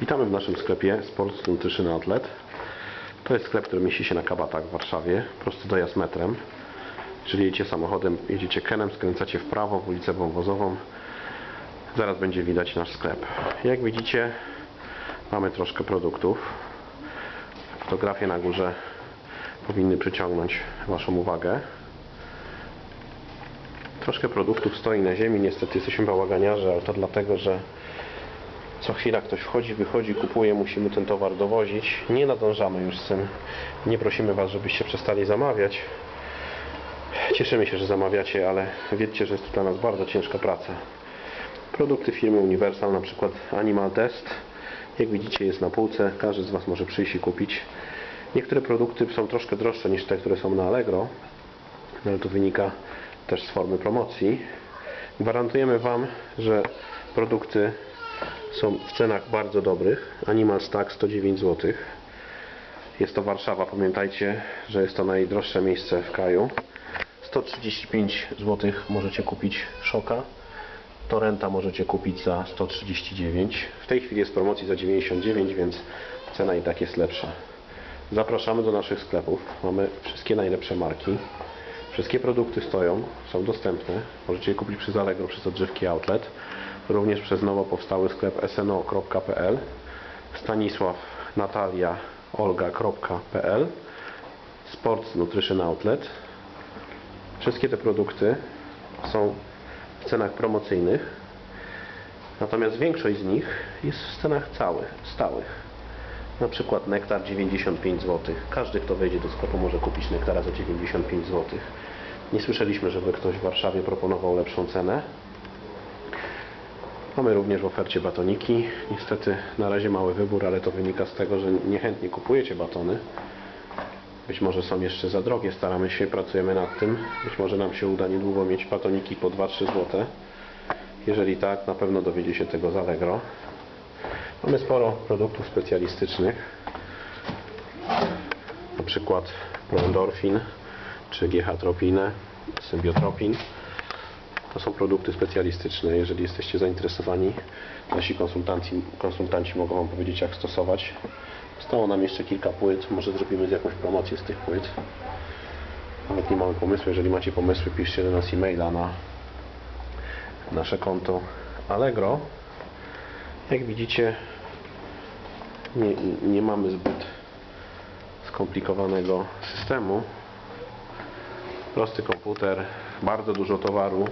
Witamy w naszym sklepie Sports Nutrition Outlet. To jest sklep, który mieści się na Kabatach w Warszawie, prosty dojazd metrem. Jeżeli jedziecie samochodem, jedziecie Kenem, skręcacie w prawo w ulicę Wąwozową, zaraz będzie widać nasz sklep. Jak widzicie, mamy troszkę produktów. Fotografie na górze powinny przyciągnąć Waszą uwagę. Troszkę produktów stoi na ziemi, niestety jesteśmy bałaganiarze, ale to dlatego, że co chwila ktoś wchodzi, wychodzi, kupuje, musimy ten towar dowozić. Nie nadążamy już z tym. Nie prosimy Was, żebyście przestali zamawiać. Cieszymy się, że zamawiacie, ale wiedzcie, że jest to dla nas bardzo ciężka praca. Produkty firmy Universal, na przykład Animal Test. Jak widzicie jest na półce, każdy z Was może przyjść i kupić. Niektóre produkty są troszkę droższe niż te, które są na Allegro, no ale to wynika też z formy promocji. Gwarantujemy Wam, że produkty są w cenach bardzo dobrych. Animal Stack 109 zł. Jest to Warszawa, pamiętajcie, że jest to najdroższe miejsce w kraju. 135 zł możecie kupić szoka. Torrenta możecie kupić za 139. W tej chwili jest promocji za 99, więc cena i tak jest lepsza. Zapraszamy do naszych sklepów. Mamy wszystkie najlepsze marki. Wszystkie produkty stoją, są dostępne. Możecie je kupić przez Allegro, przez odżywki Outlet. Również przez nowo powstały sklep sno.pl Stanisław Natalia Olga.pl Sports Nutrition Outlet. Wszystkie te produkty są w cenach promocyjnych. Natomiast większość z nich jest w cenach całych, stałych na przykład nektar 95 zł. Każdy, kto wejdzie do sklepu może kupić nektara za 95 zł. Nie słyszeliśmy, żeby ktoś w Warszawie proponował lepszą cenę. Mamy również w ofercie batoniki. Niestety na razie mały wybór, ale to wynika z tego, że niechętnie kupujecie batony. Być może są jeszcze za drogie, staramy się, pracujemy nad tym. Być może nam się uda niedługo mieć batoniki po 2-3 zł. Jeżeli tak, na pewno dowiedzie się tego z Allegro. Mamy sporo produktów specjalistycznych. Na przykład Prondorfin czy GH-tropinę, Symbiotropin. To są produkty specjalistyczne. Jeżeli jesteście zainteresowani, nasi konsultanci, konsultanci mogą Wam powiedzieć jak stosować. Zostało nam jeszcze kilka płyt. Może zrobimy jakąś promocję z tych płyt. Nawet nie mamy pomysłu. Jeżeli macie pomysły, piszcie do nas e-maila na nasze konto Allegro. Jak widzicie, nie, nie mamy zbyt skomplikowanego systemu. Prosty komputer, bardzo dużo towaru.